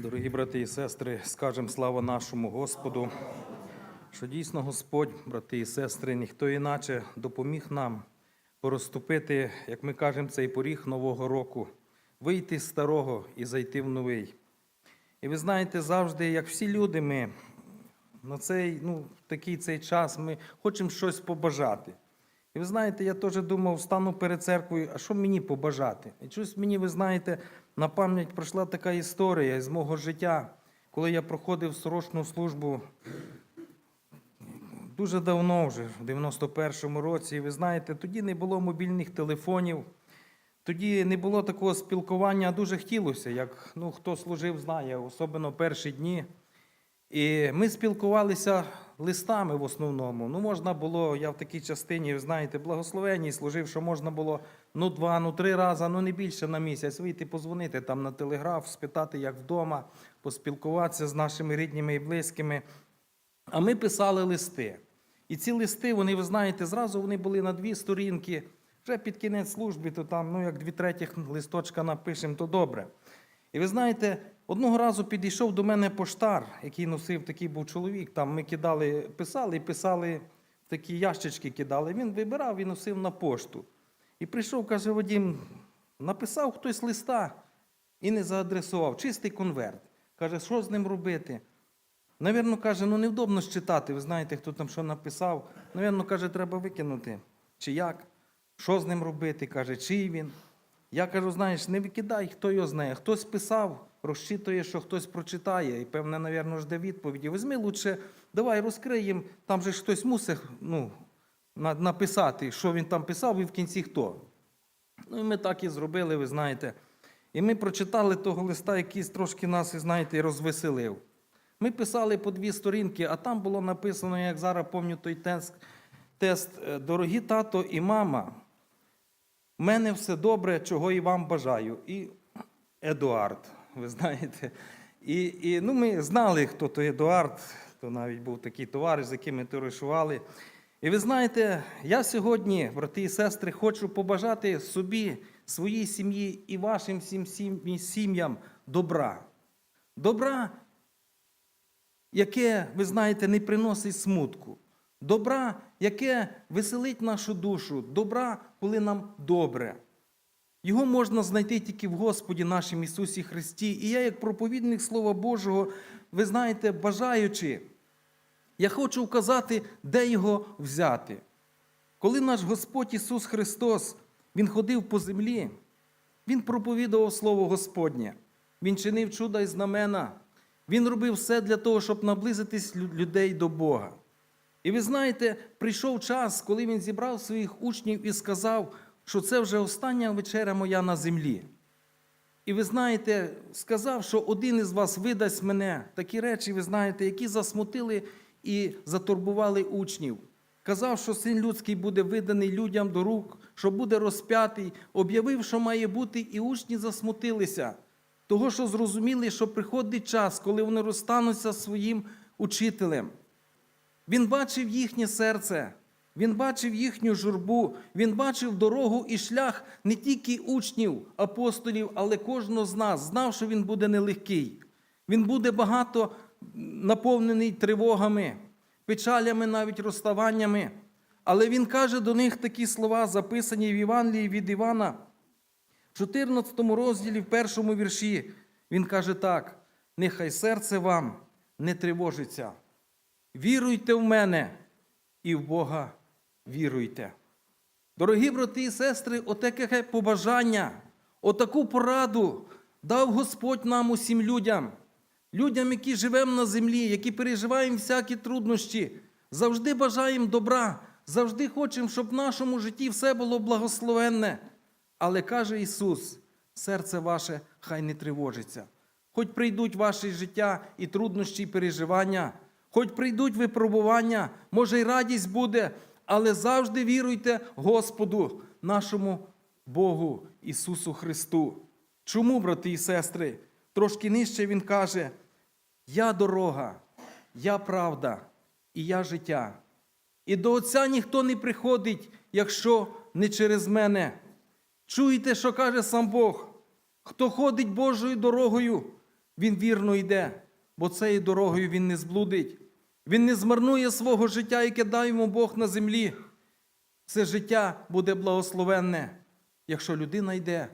Дорогі брати і сестри, скажемо слава нашому Господу, що дійсно Господь, брати і сестри, ніхто іначе допоміг нам порозступити, як ми кажемо, цей поріг нового року, вийти з старого і зайти в новий. І ви знаєте, завжди, як всі люди, ми на цей, ну, такий цей час ми хочемо щось побажати. І ви знаєте, я теж думав, стану перед церквою, а що мені побажати? І щось мені, ви знаєте, на пам'ять пройшла така історія з мого життя, коли я проходив срочну службу дуже давно вже, в 91-му році. І ви знаєте, тоді не було мобільних телефонів, тоді не було такого спілкування, а дуже хотілося, як ну, хто служив, знає, особливо перші дні. І ми спілкувалися листами в основному. Ну, можна було, я в такій частині, знаєте, благословенній служив, що можна було ну два, ну три рази, ну не більше на місяць вийти, позвонити там на телеграф, спитати, як вдома, поспілкуватися з нашими рідними і близькими. А ми писали листи. І ці листи, вони, ви знаєте, зразу вони були на дві сторінки. Вже під кінець служби, то там, ну, як дві третіх листочка напишемо, то добре. І ви знаєте, одного разу підійшов до мене поштар, який носив такий був чоловік. Там ми кидали, писали і писали такі ящички кидали. Він вибирав і носив на пошту. І прийшов, каже Вадім, написав хтось листа і не заадресував. Чистий конверт. Каже, що з ним робити? Навірно, каже, ну невдобно ж. Ви знаєте, хто там що написав. Навірно, каже, треба викинути. Чи як? Що з ним робити? Каже, чий він? Я кажу, знаєш, не викидай, хто його знає. Хтось писав, розчитує, що хтось прочитає, і певне, навірно, жде відповіді. Візьми лучше, давай розкриємо, там же хтось мусить ну, написати, що він там писав, і в кінці хто. Ну і ми так і зробили, ви знаєте. І ми прочитали того листа, який трошки нас, знаєте, розвеселив. Ми писали по дві сторінки, а там було написано, як зараз пам'ятаю той тест, тест Дорогі тато і мама, в мене все добре, чого і вам бажаю. І Едуард, ви знаєте. І, і ну, ми знали, хто то Едуард, то навіть був такий товариш, з яким ми товаришували. І ви знаєте, я сьогодні, брати і сестри, хочу побажати собі, своїй сім'ї і вашим всім сім'ям добра. Добра, яке, ви знаєте, не приносить смутку. Добра, яке веселить нашу душу, добра, коли нам добре. Його можна знайти тільки в Господі нашому Ісусі Христі. І я, як проповідник Слова Божого, ви знаєте, бажаючи, я хочу вказати, де його взяти. Коли наш Господь Ісус Христос Він ходив по землі, Він проповідував Слово Господнє, Він чинив чуда і знамена, Він робив все для того, щоб наблизитись людей до Бога. І ви знаєте, прийшов час, коли він зібрав своїх учнів і сказав, що це вже остання вечеря моя на землі. І ви знаєте, сказав, що один із вас видасть мене такі речі, ви знаєте, які засмутили і затурбували учнів. Казав, що син людський буде виданий людям до рук, що буде розп'ятий, об'явив, що має бути, і учні засмутилися. Того, що зрозуміли, що приходить час, коли вони розстануться зі своїм учителем. Він бачив їхнє серце, він бачив їхню журбу, він бачив дорогу і шлях не тільки учнів, апостолів, але кожного з нас, знав, що він буде нелегкий. Він буде багато наповнений тривогами, печалями, навіть розставаннями. Але він каже до них такі слова, записані в Євангелії від Івана, в 14 розділі, в першому вірші. Він каже так: нехай серце вам не тривожиться. Віруйте в мене і в Бога віруйте. Дорогі брати і сестри, отаке побажання, отаку пораду дав Господь нам усім людям, людям, які живемо на землі, які переживаємо всякі труднощі, завжди бажаємо добра, завжди хочемо, щоб в нашому житті все було благословенне. Але каже Ісус, серце ваше хай не тривожиться. Хоч прийдуть в ваше життя і труднощі, і переживання, хоч прийдуть випробування, може й радість буде, але завжди віруйте Господу, нашому Богу Ісусу Христу. Чому, брати і сестри? Трошки нижче Він каже: Я дорога, я правда і я життя. І до Отця ніхто не приходить, якщо не через мене. Чуєте, що каже сам Бог? Хто ходить Божою дорогою, він вірно йде, бо цією дорогою він не зблудить. Він не змарнує свого життя, яке дав йому Бог на землі. Це життя буде благословенне, якщо людина йде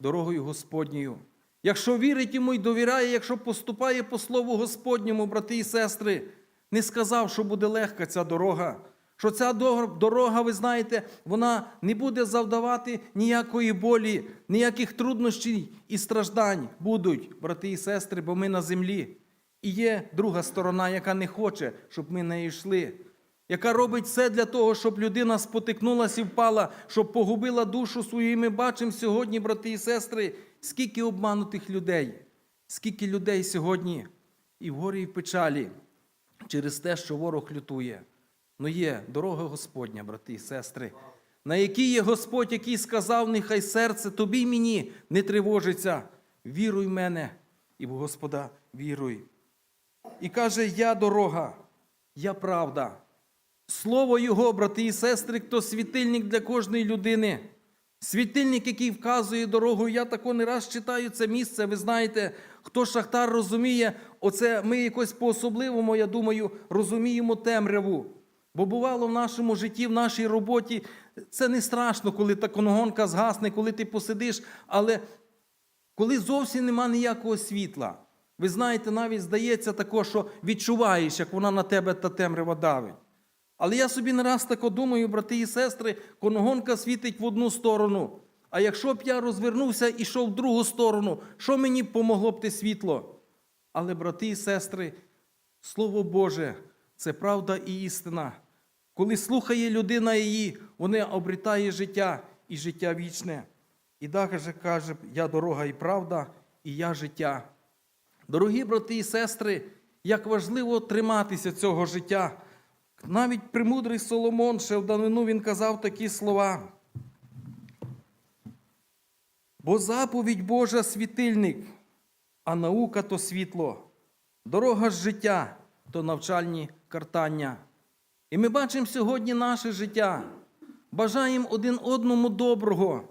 дорогою Господньою. Якщо вірить йому і довіряє, якщо поступає по слову Господньому, брати і сестри, не сказав, що буде легка ця дорога. Що ця дорога, ви знаєте, вона не буде завдавати ніякої болі, ніяких труднощів і страждань будуть, брати і сестри, бо ми на землі. І є друга сторона, яка не хоче, щоб ми нею йшли, яка робить все для того, щоб людина спотикнулася і впала, щоб погубила душу свою. І ми бачимо сьогодні, брати і сестри, скільки обманутих людей, скільки людей сьогодні і в горі, і в печалі через те, що ворог лютує. Ну є дорога Господня, брати і сестри, на якій є Господь, який сказав, нехай серце тобі й мені не тривожиться. Віруй в мене і в Господа віруй. І каже: Я дорога, я правда. Слово Його, брати і сестри, то світильник для кожної людини. Світильник, який вказує дорогу. Я тако не раз читаю це місце. Ви знаєте, хто шахтар розуміє, оце ми якось по-особливому, я думаю, розуміємо темряву. Бо бувало в нашому житті, в нашій роботі, це не страшно, коли та коногонка згасне, коли ти посидиш, але коли зовсім нема ніякого світла. Ви знаєте, навіть здається тако, що відчуваєш, як вона на тебе та темрява давить. Але я собі не раз тако думаю, брати і сестри, коногонка світить в одну сторону. А якщо б я розвернувся і йшов в другу сторону, що мені помогло б те світло? Але, брати і сестри, Слово Боже, це правда і істина. Коли слухає людина її, вона обретає життя і життя вічне. І далі каже, я дорога і правда, і я життя. Дорогі брати і сестри, як важливо триматися цього життя. Навіть премудрий Соломон ще в давнину він казав такі слова. Бо заповідь Божа світильник, а наука то світло, дорога ж життя то навчальні картання. І ми бачимо сьогодні наше життя, бажаємо один одному доброго.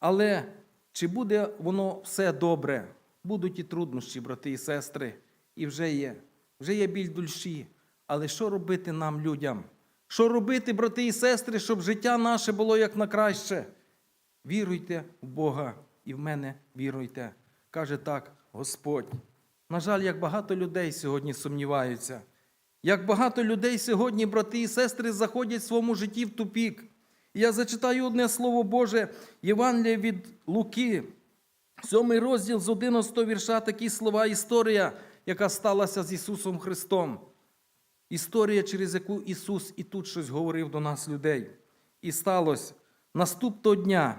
Але чи буде воно все добре? Будуть і труднощі, брати і сестри, і вже є. Вже є біль душі. Але що робити нам, людям? Що робити, брати і сестри, щоб життя наше було як на краще? Віруйте в Бога і в мене віруйте. Каже так Господь. На жаль, як багато людей сьогодні сумніваються. Як багато людей сьогодні, брати і сестри, заходять в своєму житті в тупік. Я зачитаю одне слово Боже, Євангелія від Луки, сьомий розділ з 11 вірша, такі слова, історія, яка сталася з Ісусом Христом. Історія, через яку Ісус і тут щось говорив до нас, людей. І сталося наступного дня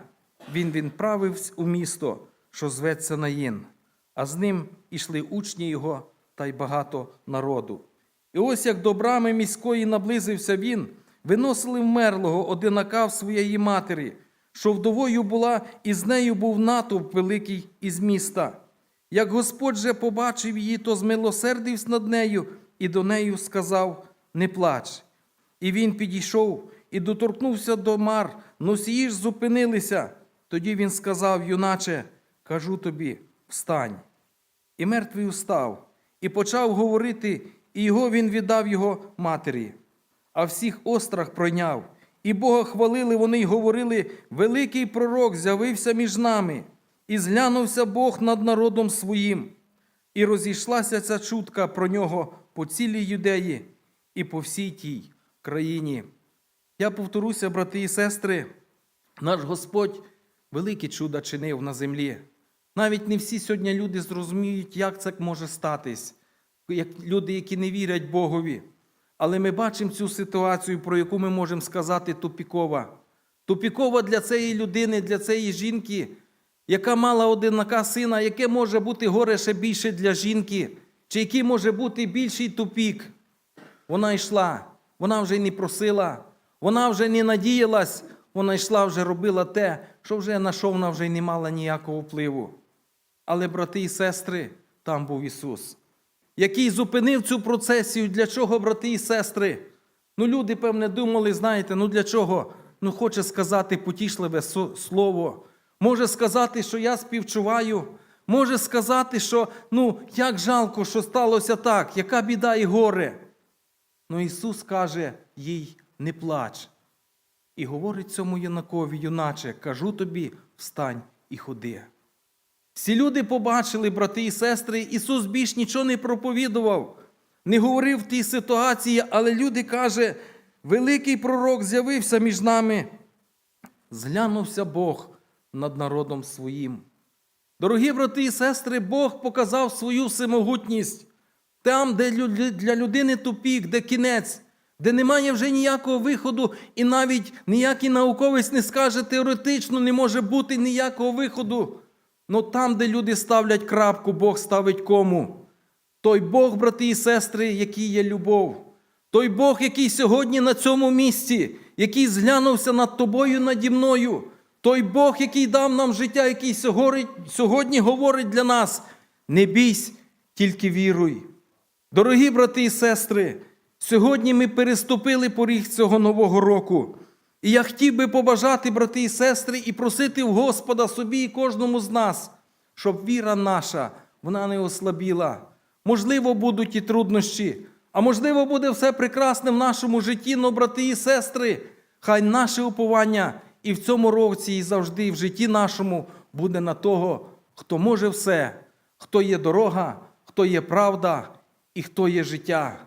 Він відправився у місто, що зветься Наїн, а з ним ішли учні Його та й багато народу. І ось як до брами міської наблизився він, виносили вмерлого одинака в своєї матері, що вдовою була, і з нею був натовп великий із міста. Як Господь же побачив її, то змилосердився над нею і до неї сказав: Не плач. І він підійшов і доторкнувся до мар, носії ж зупинилися. Тоді він сказав, юначе, кажу тобі, встань. І мертвий устав, і почав говорити, і його він віддав його матері. А всіх острах пройняв, і Бога хвалили вони й говорили: Великий пророк з'явився між нами, і зглянувся Бог над народом своїм. І розійшлася ця чутка про нього по цілій юдеї і по всій тій країні. Я повторюся, брати і сестри, наш Господь великі чуда чинив на землі. Навіть не всі сьогодні люди зрозуміють, як це може статись, як люди, які не вірять Богові. Але ми бачимо цю ситуацію, про яку ми можемо сказати тупікова. Тупікова для цієї людини, для цієї жінки, яка мала одинака сина, яке може бути горе ще більше для жінки, чи який може бути більший тупік. Вона йшла, вона вже не просила, вона вже не надіялась, вона йшла, вже робила те, що вже на що вона вже не мала ніякого впливу. Але, брати і сестри, там був Ісус, який зупинив цю процесію. Для чого, брати і сестри? Ну, люди, певне, думали, знаєте, ну для чого? Ну, хоче сказати потішливе слово. Може сказати, що я співчуваю, може сказати, що ну, як жалко, що сталося так, яка біда і горе. Ну Ісус каже їй, не плач. І говорить цьому юнакові, юначе, кажу тобі, встань і ходи. Всі люди побачили, брати і сестри, Ісус більш нічого не проповідував, не говорив в тій ситуації, але люди каже, великий пророк з'явився між нами. Зглянувся Бог над народом своїм. Дорогі брати і сестри, Бог показав свою всемогутність там, де для людини тупік, де кінець, де немає вже ніякого виходу, і навіть ніякий науковець не скаже теоретично, не може бути ніякого виходу. Но там, де люди ставлять крапку, Бог ставить кому. Той Бог, брати і сестри, який є любов. Той Бог, який сьогодні на цьому місці, який зглянувся над тобою, наді мною. Той Бог, який дав нам життя, який сьогодні говорить для нас: не бійсь, тільки віруй. Дорогі брати і сестри, сьогодні ми переступили поріг цього нового року. І я хотів би побажати, брати і сестри, і просити в Господа собі і кожному з нас, щоб віра наша вона не ослабіла. Можливо, будуть і труднощі, а можливо, буде все прекрасне в нашому житті, но, брати і сестри, хай наше уповання і в цьому році, і завжди в житті нашому буде на того, хто може все, хто є дорога, хто є правда і хто є життя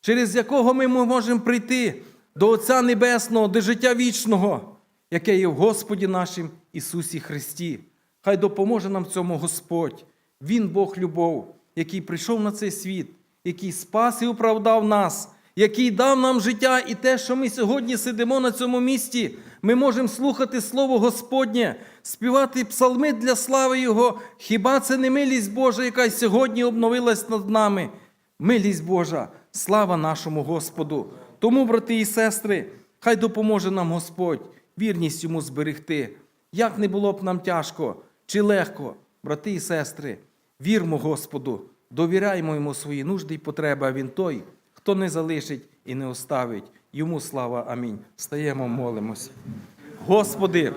через якого ми можемо прийти до Отця Небесного, до життя вічного, яке є в Господі нашим Ісусі Христі. Хай допоможе нам цьому Господь. Він Бог любов, який прийшов на цей світ, який спас і оправдав нас, який дав нам життя, і те, що ми сьогодні сидимо на цьому місці, ми можемо слухати Слово Господнє, співати псалми для слави Його. Хіба це не милість Божа, яка сьогодні обновилась над нами? Милість Божа, слава нашому Господу. Тому, брати і сестри, хай допоможе нам Господь вірність йому зберегти. Як не було б нам тяжко чи легко, брати і сестри, вірмо Господу, довіряємо йому свої нужди і потреби, а він той, хто не залишить і не оставить. Йому слава. Амінь. Стаємо, молимось. Господи,